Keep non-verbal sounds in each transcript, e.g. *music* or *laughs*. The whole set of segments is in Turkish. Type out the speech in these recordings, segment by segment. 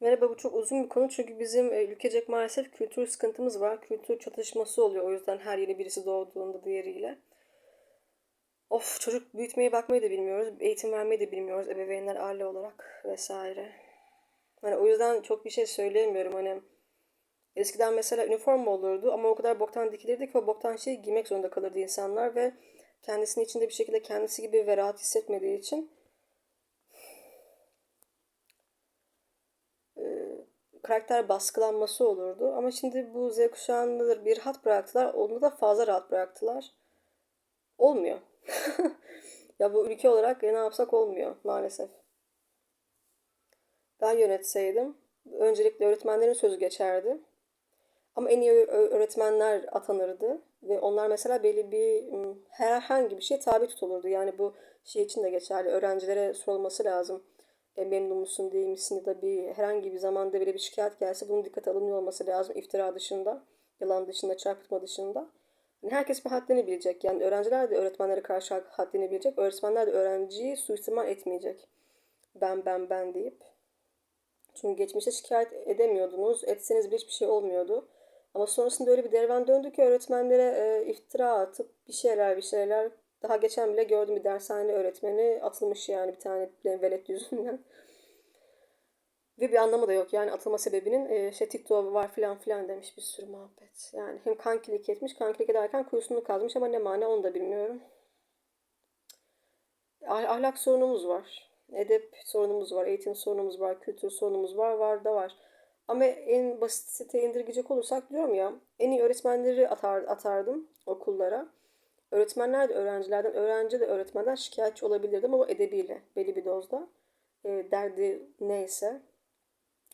Merhaba, bu çok uzun bir konu çünkü bizim e, ülkecek maalesef kültür sıkıntımız var. Kültür çatışması oluyor o yüzden her yeni birisi doğduğunda diğeriyle. Of çocuk büyütmeyi bakmayı da bilmiyoruz. Eğitim vermeyi de bilmiyoruz ebeveynler aile olarak vesaire. Hani o yüzden çok bir şey söyleyemiyorum. Hani eskiden mesela üniforma olurdu ama o kadar boktan dikilirdi ki o boktan şeyi giymek zorunda kalırdı insanlar ve kendisini içinde bir şekilde kendisi gibi ve rahat hissetmediği için karakter baskılanması olurdu. Ama şimdi bu Z kuşağında bir rahat bıraktılar. Onu da fazla rahat bıraktılar. Olmuyor. *laughs* ya bu ülke olarak ne yapsak olmuyor maalesef. Ben yönetseydim öncelikle öğretmenlerin sözü geçerdi. Ama en iyi öğretmenler atanırdı ve onlar mesela belli bir herhangi bir şey tabi tutulurdu. Yani bu şey için de geçerli. Öğrencilere sorulması lazım e, memnun musun değil misin ya da bir herhangi bir zamanda bile bir şikayet gelse bunun dikkate alınıyor olması lazım iftira dışında, yalan dışında, çarpıtma dışında. Yani herkes bir haddini bilecek. Yani öğrenciler de öğretmenlere karşı haddini bilecek. Öğretmenler de öğrenciyi suistimal etmeyecek. Ben ben ben deyip. Çünkü geçmişte şikayet edemiyordunuz. Etseniz bile hiçbir şey olmuyordu. Ama sonrasında öyle bir derven döndü ki öğretmenlere e, iftira atıp bir şeyler bir şeyler daha geçen bile gördüm bir dershane öğretmeni atılmış yani bir tane velet yüzünden. Ve bir anlamı da yok. Yani atılma sebebinin e, şey TikTok var filan filan demiş bir sürü muhabbet. Yani hem kankilik etmiş, kankilik ederken kuyusunu kazmış ama ne mana onu da bilmiyorum. Ah, ahlak sorunumuz var. Edep sorunumuz var, eğitim sorunumuz var, kültür sorunumuz var, var da var. Ama en basite indirgeyecek olursak diyorum ya, en iyi öğretmenleri atar, atardım okullara. Öğretmenler de öğrencilerden, öğrenci de öğretmenden şikayetçi olabilirdi ama edebiyle belli bir dozda. E, derdi neyse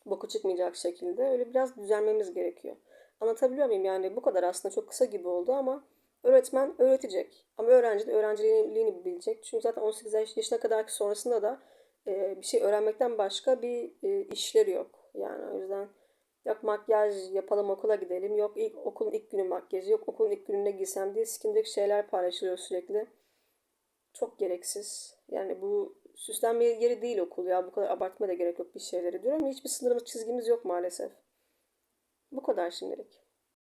boku çıkmayacak şekilde öyle biraz düzenmemiz gerekiyor. Anlatabiliyor muyum? Yani bu kadar aslında çok kısa gibi oldu ama öğretmen öğretecek. Ama öğrenci de öğrenciliğini bilecek. Çünkü zaten 18 yaşına kadarki sonrasında da e, bir şey öğrenmekten başka bir e, işleri yok. Yani o yüzden Yok makyaj yapalım okula gidelim. Yok ilk okulun ilk günü makyajı. Yok okulun ilk gününde giysem diye skindeki şeyler paylaşılıyor sürekli. Çok gereksiz. Yani bu süslenme yeri değil okul ya. Bu kadar abartma da gerek yok bir şeyleri diyorum. Hiçbir sınırımız çizgimiz yok maalesef. Bu kadar şimdilik.